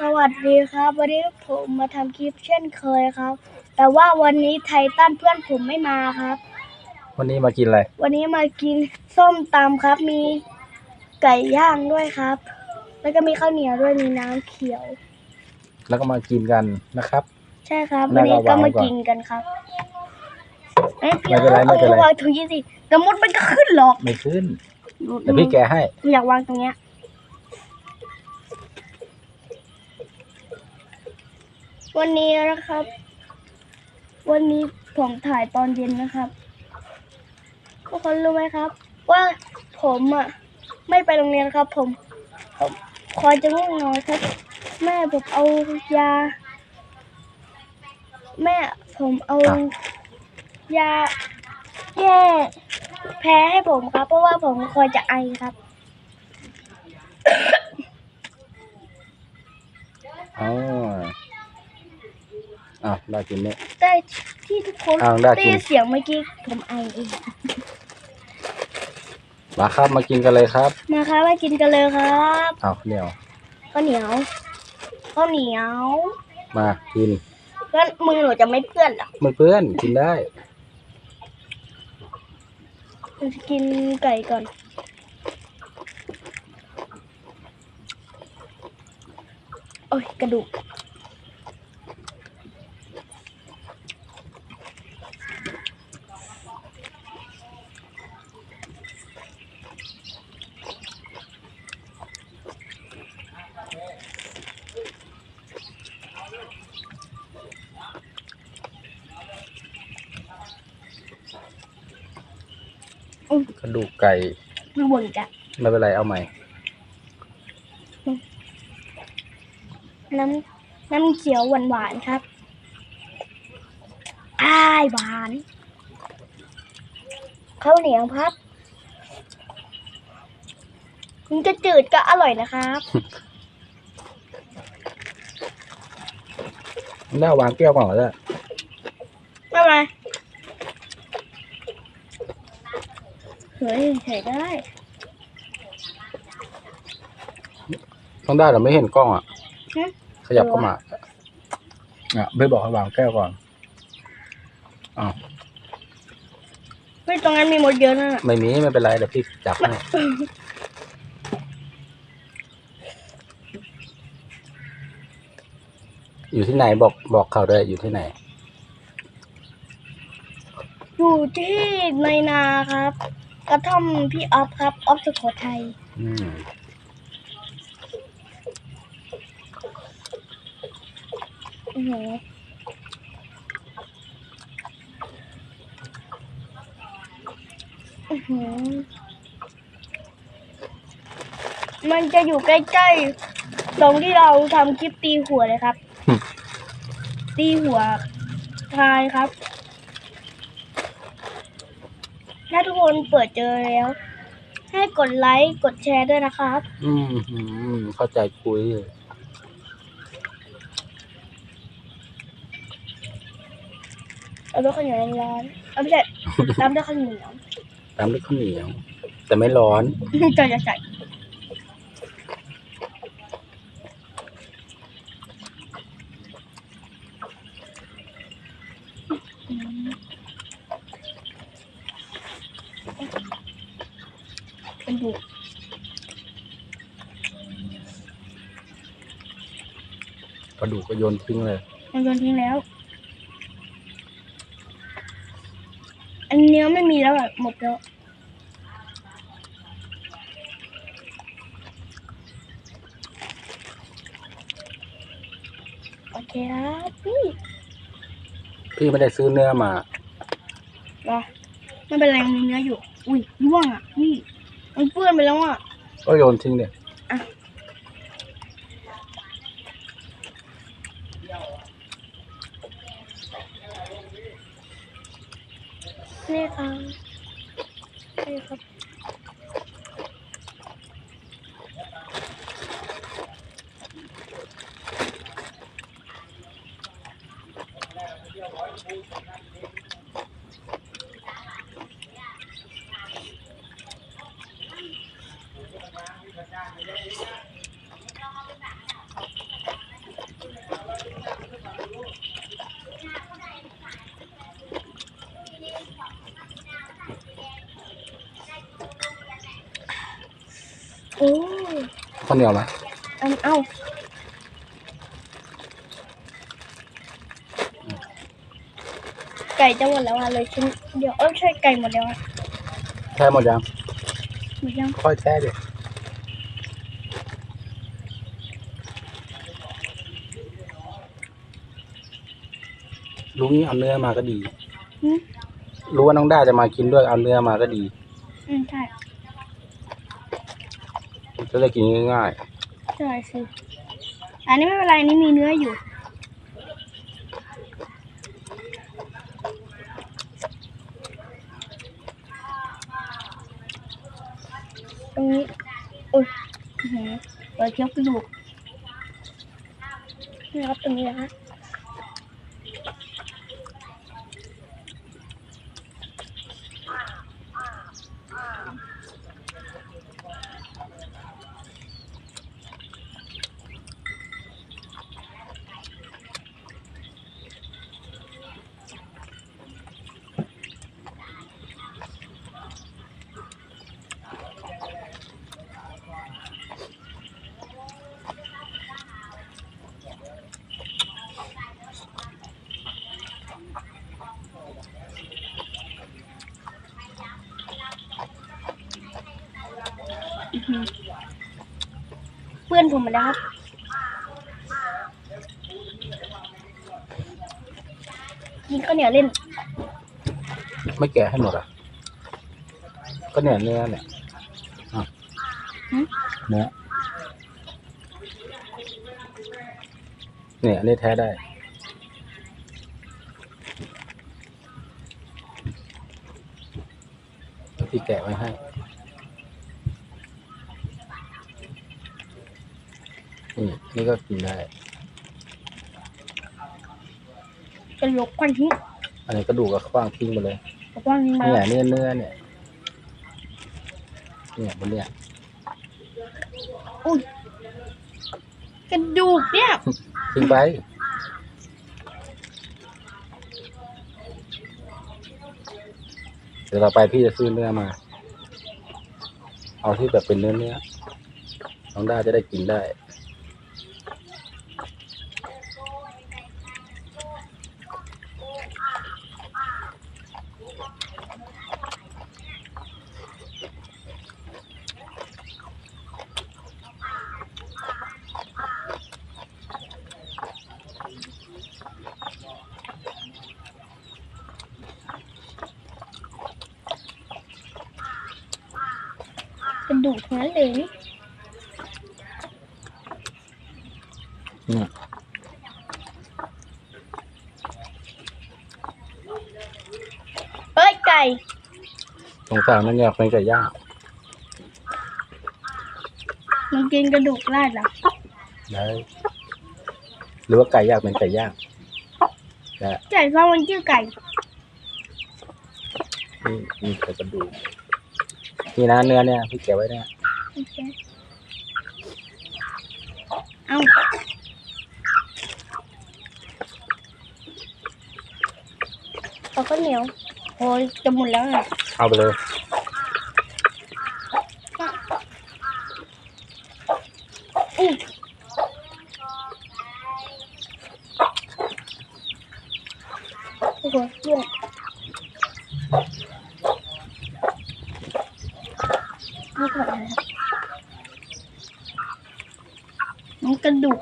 สวัสดีครับ วันนี้ผมมาทำคลิปเช่นเคยครับ แต่ว่าวันนี้ไททันเพื่อนผมไม่มาครับ วันนี้มากินอะไร วันนี้มากินส้มตำครับ มีไก่ย่างด้วยครับ แล้วก็มีข้าวเหนียวด้วยมีน้ำเขียว แล้วก็มากินกันนะครับ ใช่ครับน่าวันนี้ก็ระวัมางก่อนกินกันครับอ้ยไม่เป็นไรไม่เป็นไรอาวางถุงยี่สิแต่มดมันก็ขึ้นหรอกไม่ขึ้นเดี๋ยวพี่แกะให้หนูอยากวางตรงเนี้ย วันนี้นะครับ วันนี้ผมถ่ายตอนเย็นนะครับทุกคนรู้ไหมครับ ว่าผมอะไม่ไปโรงเรียนครับ ผมผมคอยจะง่วงนอนครับ แม่ผมเอายา แม่ผมเอายาแก้แพ้ให้ผมครับ เพราะว่าผมคอยจะไอครับอ๋อ อะได้กินเนี่ยแต่ที่ทุกคนอ้าวได้ได้กินยินเสียงเมื่อกี้ผมไอเองมาครับมากินกันเลยครับมาครับมากินกันเลยครับเอาเดี๋ยวข้าวเหนียวข้าวเหนียวมากินแล้วมือหนูจะไม่เปื้อนหรอกมือเพื่อนกินได้ หนูจะกินไก่ก่อนโอ้ยกระดูก ดูกไก่ไม่บ่นจ้ะไม่เป็นไรเอาใหม่ น้ำน้ำเขียวหวานหวานๆครับอ้ายหวานข้าวเหนียวครับมันจะจืดก็อร่อยนะครับหน้าวางแก้วก่อนก็ได้ไม่เป็นไร เฮ้ยใส่ได้ ต้องได้เหรอไม่เห็นกล้องอะหึขยับเข้ามาอะไม่บอกให้วางแก้วก่อนอ้าวเฮ้ยตรงนั้นมีมดเยอะนะน่ะไม่มีไม่เป็นไรเดี๋ยวพี่จับให้อยู่ที่ไหนบอกบอกเขาด้วยอยู่ที่ไหน อยู่ที่ในนาครับ กระท่อมพี่ออฟครับออฟสุโขทัยอืมอือหืออื้อหือมันจะอยู่ใกล้ๆตรงที่เราทำคลิปตีหัวเลยครับ ตีหัวทายครับ ถ้าทุกคนเปิดเจอแล้ว ให้กดไลค์กดแชร์ด้วยนะครับ อืมอืมเข้าใจคุยเอาด้วยข้าวเหนียวร้อนๆเอาไม่ใช่ตามด้วยข้าวเหนียว ตามด้วยข้าวเหนียว แต่ไม่ร้อน จะจะใส่เป็นดูก กระดูกก็โยนทิ้งเลยมันโยนทิ้งแล้ว อันเนื้อไม่มีแล้วอะหมดแล้ว โอเคครับพี่พี่ไม่ได้ซื้อเนื้อมารอไม่เป็นไรมีเนื้ออยู่ อุ้ยร่วงอะพี่มันเปื้อนไปแล้วอะ ก็โยนทิ้งเนี่ย นี่ค่ะนี่ครับ ข้าวเหนียวไหมเอาเอาไก่จะหมดแล้วอะเลยชิ้นเดี๋ยวเออใช่ไก่หมดแล้วอะแช่หมดยังหมดยังค่อยแช่ดิรู้งี้เอาเนื้อมาก็ดี อืมรู้ว่าน้องด้าจะมากินด้วยเอาเนื้อมาก็ดี อืมใช่ จะได้กินง่ายใช่สิ อันนี้ไม่เป็นไรอันนี่มีเนื้ออยู่ ตรงนี้อุ้ยอื้อหือเปิดเคี้ยวกระดูกนี่ครับตรงนี้นะฮะ เพื่อนผมมาแล้วครับกินข้าวเหนียวเล่นๆไม่แกะให้หมดอะ ก็เนี่ยเนื้อเนี่ยอะหืม เนื้อเนี่ยอันนี้แท้ได้ ที่แกะไว้ให้ นี่นี่ก็กินได้กระโหลกควันทิ้งอันนี้กระดูกก็ขว้างทิ้งไปเลยบอกว่ามันมาเนี่ยเนื้อเนื้อเนี่ยเนี่ยบนเนี่ยอุ้ยกระดูกเนี่ย ทิ้งไปเดี๋ยวต่อไปพี่จะซื้อเนื้อมา เอาที่แบบเป็นเนื้อเนื้อน้องด้าจะได้กินได้ กระดูกทั้งนั้นเลยนี่เนี่ยเอ้ยไก่ สงสารมันอยากเป็นไก่ย่างมันกินกระดูกลาดเหรอได้ หรือว่าไก่อยากเป็นไก่ย่างได้ไก่เพราะมันชื่อไก่ นี่นี่แต่กระดูก นี่นะเนื้อเนี่ยพี่เก็บไว้เนี่ยโอเคเอาเอาข้าวเหนียวโอ้ยจะหมดแล้วอะเอาไปเลยอุ้ยโอ้โหล่วงนี่ก่อนนะครับมั นกระดูก